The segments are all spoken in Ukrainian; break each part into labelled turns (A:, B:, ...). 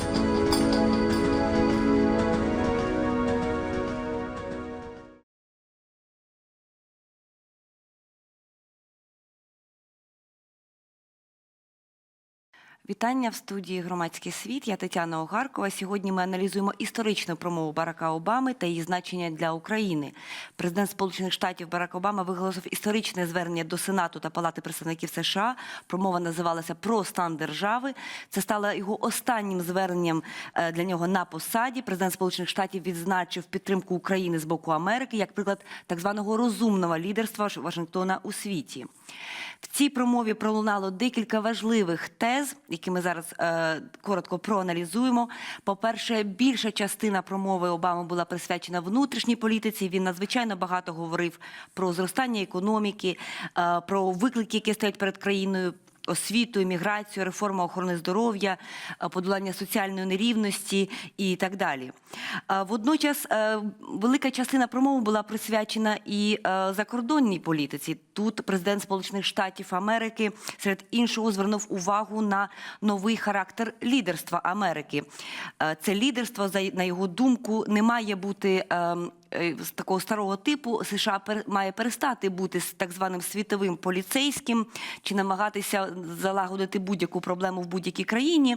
A: you Вітання в студії Громадський світ. Я Тетяна Огаркова. Сьогодні ми аналізуємо історичну промову Барака Обами та її значення для України. Президент Сполучених Штатів Барак Обама виголосив історичне звернення до Сенату та Палати представників США. Промова називалася Про стан держави. Це стало його останнім зверненням е, для нього на посаді. Президент Сполучених Штатів відзначив підтримку України з боку Америки як приклад так званого розумного лідерства Вашингтона у світі. В цій промові пролунало декілька важливих тез, які ми зараз е, коротко проаналізуємо. По-перше, більша частина промови Обами була присвячена внутрішній політиці. Він надзвичайно багато говорив про зростання економіки, е, про виклики, які стоять перед країною. Освіту, імміграцію, реформа охорони здоров'я, е, подолання соціальної нерівності і так далі. Е, Водночас е, велика частина промови була присвячена і закордонній політиці. Тут президент Сполучених Штатів Америки серед іншого звернув увагу на новий характер лідерства Америки. Це лідерство, на його думку, не має бути. Е, такого старого типу США має перестати бути так званим світовим поліцейським чи намагатися залагодити будь-яку проблему в будь-якій країні.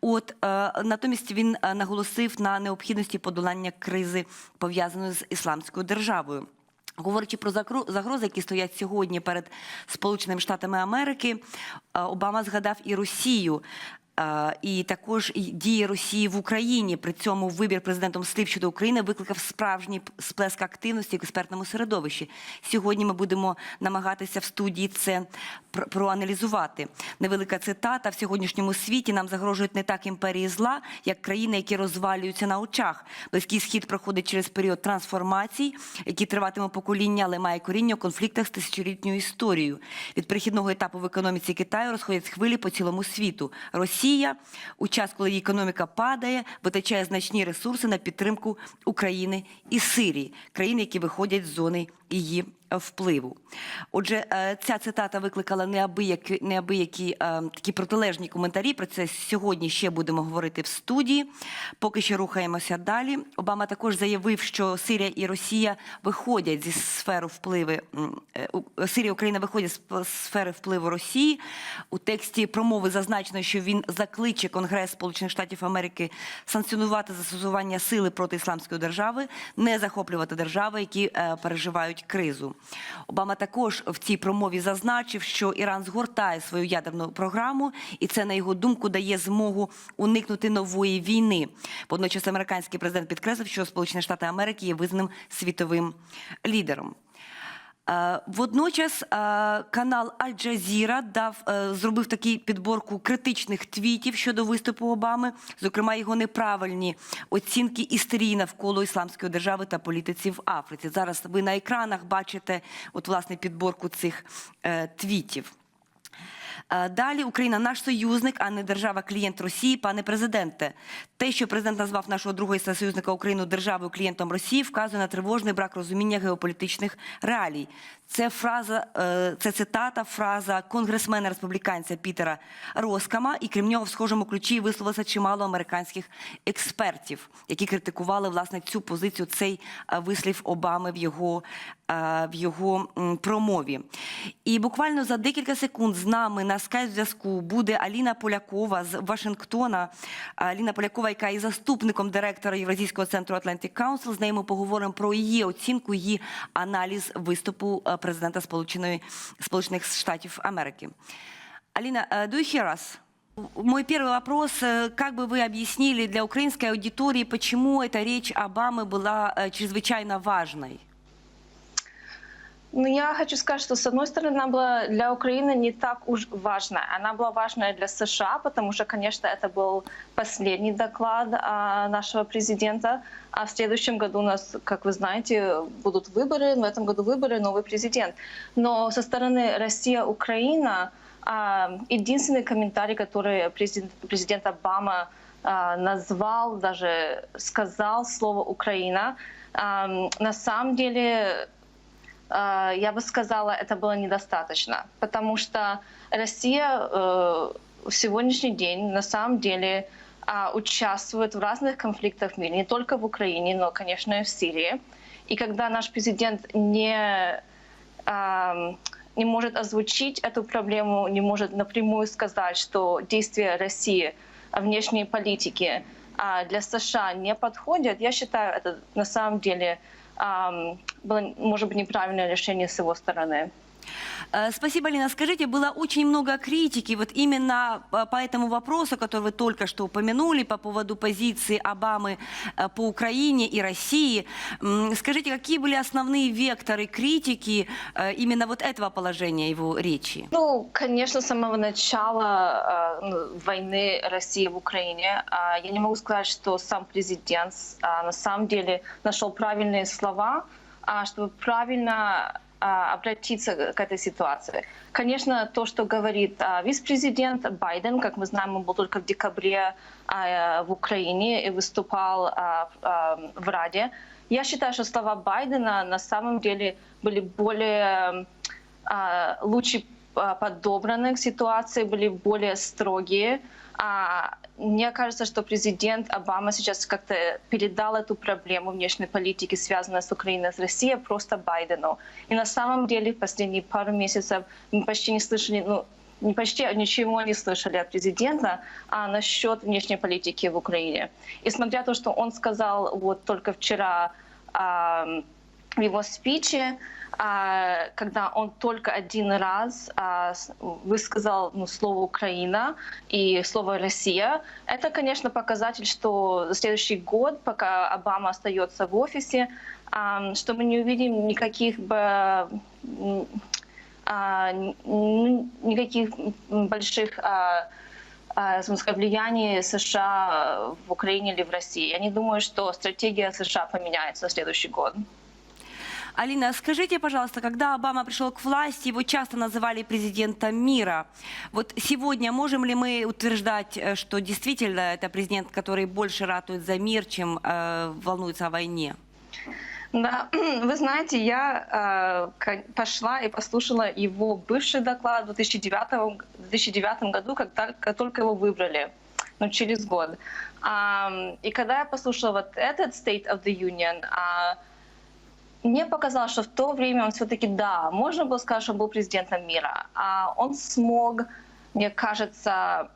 A: От е, натомість він е, наголосив на необхідності подолання кризи пов'язаної з ісламською державою. Говорячи про загрози, які стоять сьогодні перед Сполученими Штатами Америки, Обама згадав і Росію. І також дії Росії в Україні. При цьому вибір президентом слів щодо України викликав справжній сплеск активності в експертному середовищі. Сьогодні ми будемо намагатися в студії це проаналізувати. Невелика цитата в сьогоднішньому світі нам загрожують не так імперії зла, як країни, які розвалюються на очах. Близький схід проходить через період трансформацій, які триватиме покоління, але має коріння у конфліктах з тисячолітньою історією. Від перехідного етапу в економіці Китаю розходять хвилі по цілому світу. Росія у час, коли її економіка падає, витрачає значні ресурси на підтримку України і Сирії, країн, які виходять з зони її е, впливу. Отже, е, ця цитата викликала неабиякі, неабиякі такі протилежні коментарі. Про це сьогодні ще будемо говорити в студії. Поки що рухаємося далі. Обама також заявив, що Сирія і Росія виходять зі сфери впливи м, е, Сирія і Україна виходять з сфери впливу Росії. У тексті промови зазначено, що він закличе Конгрес Сполучених Штатів Америки санкціонувати застосування сили проти ісламської держави, не захоплювати держави, які е, переживають кризу. Обама також в цій промові зазначив, що Іран згортає свою ядерну програму, і це, на його думку, дає змогу уникнути нової війни. Водночас американський президент підкреслив, що Сполучені Штати Америки є визнаним світовим лідером. Е, Водночас е, канал Аль-Джазіра дав е, зробив таку підборку критичних твітів щодо виступу Обами, зокрема його неправильні оцінки істерії навколо ісламської держави та політиці в Африці. Зараз ви на екранах бачите от власне підборку цих твітів. Далі Україна наш союзник, а не держава-клієнт Росії, пане президенте. Те, що президент назвав нашого другого союзника Україну державою клієнтом Росії, вказує на тривожний брак розуміння геополітичних реалій. Це фраза, е, це цитата, фраза конгресмена республіканця Пітера Роскама, і крім нього в схожому ключі висловилося чимало американських експертів, які критикували власне цю позицію, цей е, вислів Обами в його, е, в його промові. І буквально за декілька секунд з нами на скайп-зв'язку буде Аліна Полякова з Вашингтона. Аліна Полякова, яка є заступником директора Євразійського центру Atlantic Council. З нею ми поговоримо про її оцінку, її аналіз виступу е, президента Сполученої Сполучених Штатів Америки. Алина, э, do you hear us? Мой первый вопрос. э, Как бы вы объяснили для украинской аудитории, почему эта речь Обамы была э, чрезвычайно важной?
B: Ну, я хочу сказать, что, с одной стороны, она была для Украины не так уж важная. Она была важная для США, потому что, конечно, это был последний доклад а, нашего президента. А в следующем году у нас, как вы знаете, будут выборы. В этом году выборы, новый президент. Но со стороны Россия-Украина а, единственный комментарий, который президент, Обама а, назвал, даже сказал слово «Украина», на самом деле я бы сказала, это было недостаточно, потому что Россия э, в сегодняшний день на самом деле а, участвует в разных конфликтах в мире, не только в Украине, но, конечно, и в Сирии. И когда наш президент не, ам, не может озвучить эту проблему, не может напрямую сказать, что действия России внешней политике а, для США не подходят, я считаю, это на самом деле было, может быть, неправильное решение с его стороны.
A: Э, Спасибо, Алина. Скажите, было очень много критики вот именно по по этому вопросу, который вы только что упомянули, по поводу позиции Обамы э, по Украине и России. Скажите, какие были основные векторы критики э, именно вот этого положения его речи?
B: Ну, конечно, с самого начала э, ну, войны России в Украине а, я не могу сказать, что сам президент а, на самом деле нашел правильные слова, а, чтобы правильно обратиться к этой ситуации. Конечно, то, что говорит а, вице-президент Байден, как мы знаем, он был только в декабре а, в Украине и выступал а, а, в Раде. Я считаю, что слова Байдена на самом деле были более а, лучше а, подобраны к ситуации, были более строгие. А, Мне кажется, что президент Обама сейчас как-то передал эту проблему внешней политики, связанной с Украиной, с Россией, просто Байдену. И на самом деле в последние пару месяцев мы почти не слышали, ну, почти а ничего не слышали от президента а насчет внешней политики в Украине. И смотря то, что он сказал вот только вчера а, в его спиче, а, когда он только один раз а, высказал ну, слово «Украина» и слово «Россия», это, конечно, показатель, что за следующий год, пока Обама остается в офисе, а, что мы не увидим никаких бы никаких больших скажем влияний США в Украине или в России. Я не думаю, что стратегия США поменяется в следующий год.
A: Алина, скажите, пожалуйста, когда Обама пришел к власти, его часто называли президентом мира. Вот сегодня можем ли мы утверждать, э, что действительно это президент, который больше ратует за мир, чем э, волнуется о войне?
B: Да, вы знаете, я э, пошла и послушала его бывший доклад в 2009, г- 2009 году, когда как только его выбрали, ну, через год. Ам, и когда я послушала вот этот State of the Union, а, мне показалось, что в то время он все-таки, да, можно было сказать, что он был президентом мира. А он смог, мне кажется,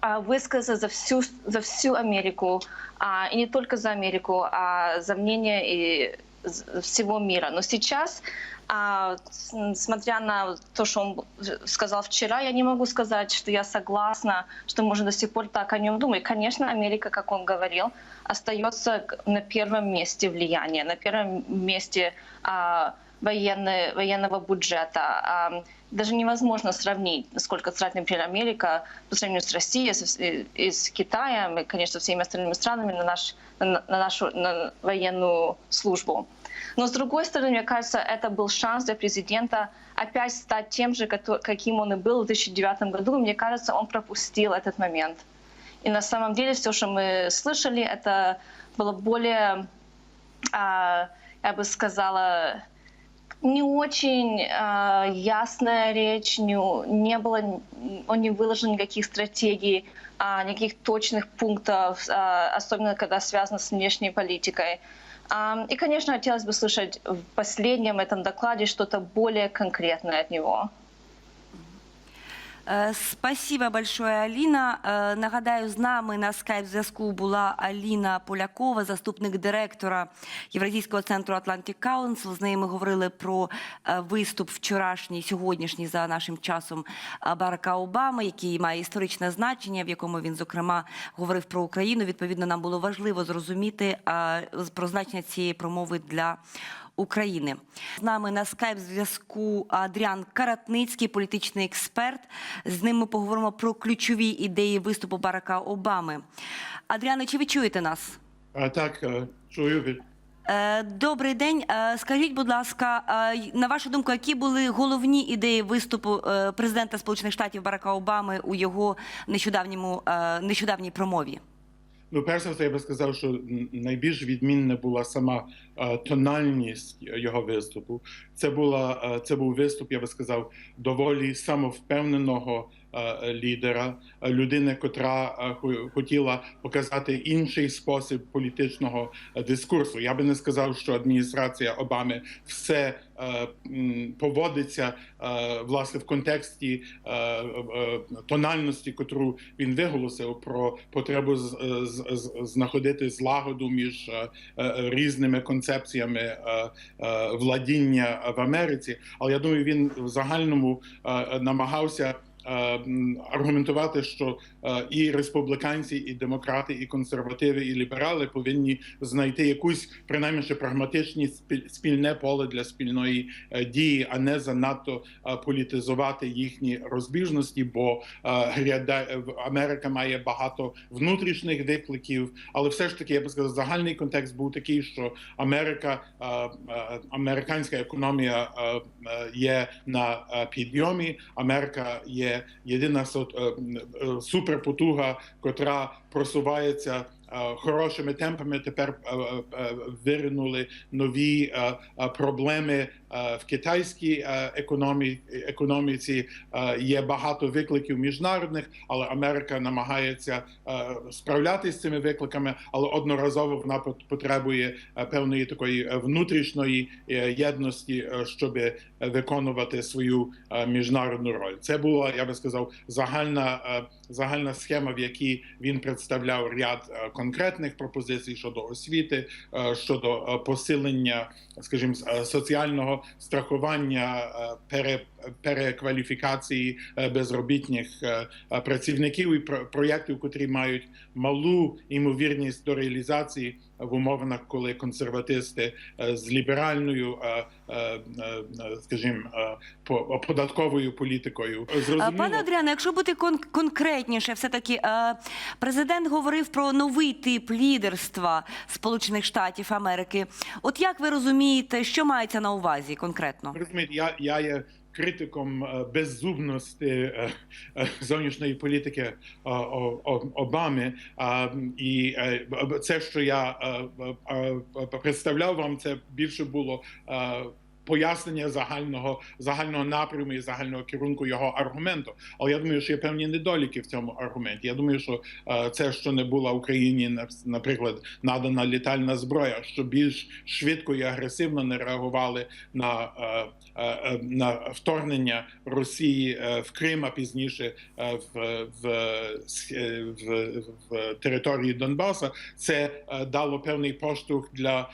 B: а, высказаться за всю, за всю Америку, а, и не только за Америку, а за мнение и всего мира. Но сейчас, а, с- смотря на то, что он сказал вчера, я не могу сказать, что я согласна, что можно до сих пор так о нем думать. Конечно, Америка, как он говорил, остается на первом месте влияния, на первом месте а, военного бюджета. А, даже невозможно сравнить, сколько тратит, например, Америка по сравнению с Россией и, и с Китаем, и, конечно, всеми остальными странами на, наш, на, на нашу на военную службу. Но, с другой стороны, мне кажется, это был шанс для президента опять стать тем же, каким он и был в 2009 году. Мне кажется, он пропустил этот момент. И на самом деле все, что мы слышали, это было более, а, я бы сказала, не очень а, ясная речь, не, было, он не выложил никаких стратегий, а, никаких точных пунктов, особенно когда связано с внешней политикой. А, и, конечно, хотелось бы слышать в последнем этом докладе что-то более конкретное от него.
A: Е, Спасибо большое, Аліна. Е, Нагадаю, з нами на скайп-зв'язку була Аліна Полякова, заступник директора Євразійського центру Atlantic Council. З нею ми говорили про е, виступ вчорашній, сьогоднішній за нашим часом е, Барака Обами, який має історичне значення, в якому він зокрема говорив про Україну. Відповідно, нам було важливо зрозуміти е, про значення цієї промови для України. З нами на скайп зв'язку Адріан Каратницький, політичний експерт. З ним ми поговоримо про ключові ідеї виступу Барака Обами. Адріане, чи ви чуєте нас?
C: А, так, е, чую
A: Е, Добрий день. Е, Скажіть, будь ласка, на вашу думку, які були головні ідеї виступу президента Сполучених Штатів Барака Обами у його нещодавньому нещодавній промові?
C: Ну, перш за все, я би сказав, що найбільш відмінна була сама е, тональність його виступу. Це була е, це був виступ, я би сказав, доволі самовпевненого лідера, е, людини, котра е, хотіла показати інший спосіб політичного е, дискурсу. Я би не сказав, що адміністрація Обами все е, поводиться е, власне в контексті е, е, тональності, котру він виголосив про потребу знаходити злагоду між е, е, різними концепціями е, е, владіння в Америці. Але я думаю, він в загальному е, намагався. Е, м, Аргументувати, що е, і республіканці, і демократи, і консервативи, і ліберали повинні знайти якусь принаймні ще прагматичні спіль- спільне поле для спільної е, дії, а не занадто е, політизувати їхні розбіжності. Бо Америка має багато внутрішніх викликів, але все ж таки я би сказав, загальний контекст був такий, що Америка, американська економія є на підйомі. Америка є єдина со- е, е, суперпотуга, котра просувається. е, Хорошими темпами тепер виринули нові проблеми в китайській е, економі, економіці. Е, Є багато викликів міжнародних, але Америка намагається е, справлятися з цими викликами, але одноразово вона пот- потребує е, певної такої е, внутрішньої е, єдності, е, щоб виконувати свою е, міжнародну роль. Це була, я би сказав, загальна е, загальна схема, в якій він представляв ряд е, конкретних пропозицій щодо освіти, е, щодо е, посилення, скажімо, е, соціального страхування, е, пере, перекваліфікації е, безробітних е, працівників і про- проєктів, котрі мають малу імовірність до реалізації в умовах, коли консерватисти з ліберальною, скажімо, по- податковою політикою зрозуміло.
A: Пане Адріане, якщо бути кон- конкретніше, все таки президент говорив про новий тип лідерства Сполучених Штатів Америки. От як ви розумієте, що мається на увазі конкретно?
C: Ви розумієте, я, я є критиком е, беззубності е, е, зовнішньої політики Обами. І це, що я представляв вам, це більше було. Пояснення загального загального напряму і загального керунку його аргументу. Але я думаю, що є певні недоліки в цьому аргументі. Я думаю, що е, це, що не була Україні, на- наприклад, надана літальна зброя, що більш швидко і агресивно не реагували на, е, е, на вторгнення Росії в Крим, а пізніше в, в, в, в території Донбаса. Це дало певний поштовх для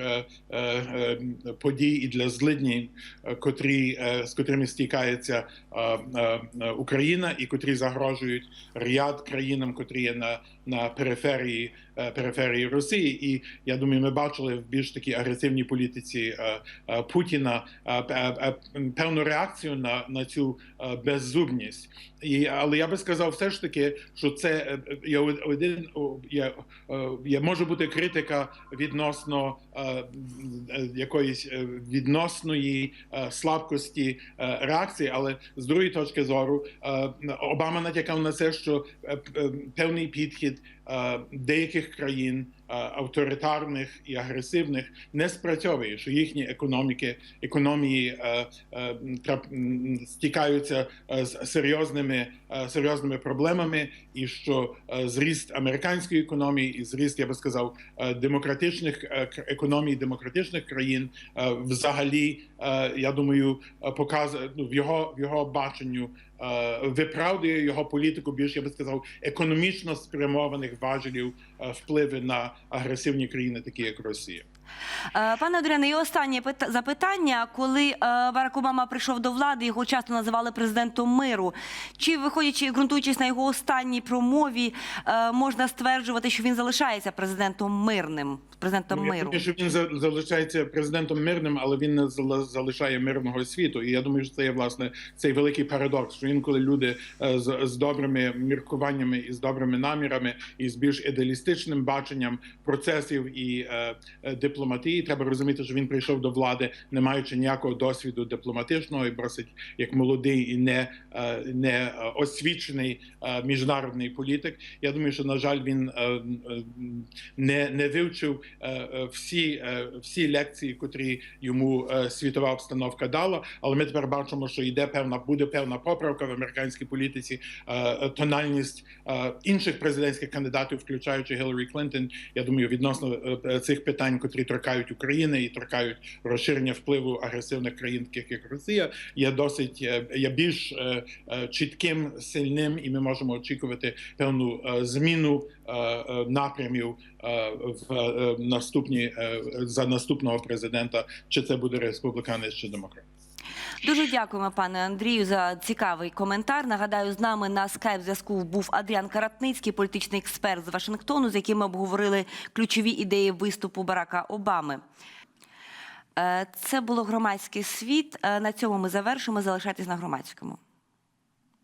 C: е, е, подій і для злиднів, е, котрі е, з котрими стікається е, Україна, і котрі загрожують ряд країнам, котрі є на, на периферії периферії Росії. І я думаю, ми бачили в більш такій агресивній політиці е, е, Путіна е, пе- е, певну реакцію на, на цю е, беззубність. І, але я би сказав, все ж таки, що це е, є один о, є, е, може бути критика відносно е, е, якоїсь е, відносної е, слабкості е, реакції, але з другої точки зору е, Обама натякав на це, що е, е, певний підхід е, деяких країн е, авторитарних і агресивних не спрацьовує, що їхні економіки, економії е, е, стікаються е, з серйозними е, серйозними проблемами, і що е, зріст американської економії і зріст, я би сказав, е, демократичних е, економій демократичних країн е, взагалі, е, я думаю, е, показує ну, в його в його баченню е, виправдує його політику більш я би сказав економічно спрямованих важелів е, впливи на агресивні країни, такі як Росія.
A: Е, Пане Адріане, і останнє запитання. Коли е, Барак Обама прийшов до влади, його часто називали президентом миру. Чи виходячи, ґрунтуючись на його останній промові, е, можна стверджувати, що він залишається президентом мирним, президентом
C: Ну, я
A: миру?
C: думаю, що він за- залишається президентом мирним, але він не залишає мирного світу. І я думаю, що це є власне цей великий парадокс. Що інколи люди з, з добрими міркуваннями і з добрими намірами, і з більш ідеалістичним баченням процесів і е, е, дипломатії, треба розуміти, що він прийшов до влади, не маючи ніякого досвіду дипломатичного і бросить як молодий і не, е, не освічений е, міжнародний політик. Я думаю, що на жаль, він е, не, не вивчив всі, всі лекції, котрі йому світова обстановка дала. Але ми тепер бачимо, що йде певна буде певна поправка в американській політиці. Тональність інших президентських кандидатів, включаючи Гіларі Клінтон, я думаю, відносно цих питань, котрі торкають України і торкають розширення впливу агресивних країн, таких як Росія, є досить е, є більш е, е, чітким, сильним, і ми можемо очікувати певну зміну напрямів в наступні за наступного президента, чи це буде республіканець чи демократ.
A: Дуже дякуємо, пане Андрію, за цікавий коментар. Нагадаю, з нами на скайп зв'язку був Адріан Каратницький, політичний експерт з Вашингтону, з яким ми обговорили ключові ідеї виступу Барака Обами. Е, Це було громадський світ. Е, На цьому ми завершимо. Залишайтесь на громадському.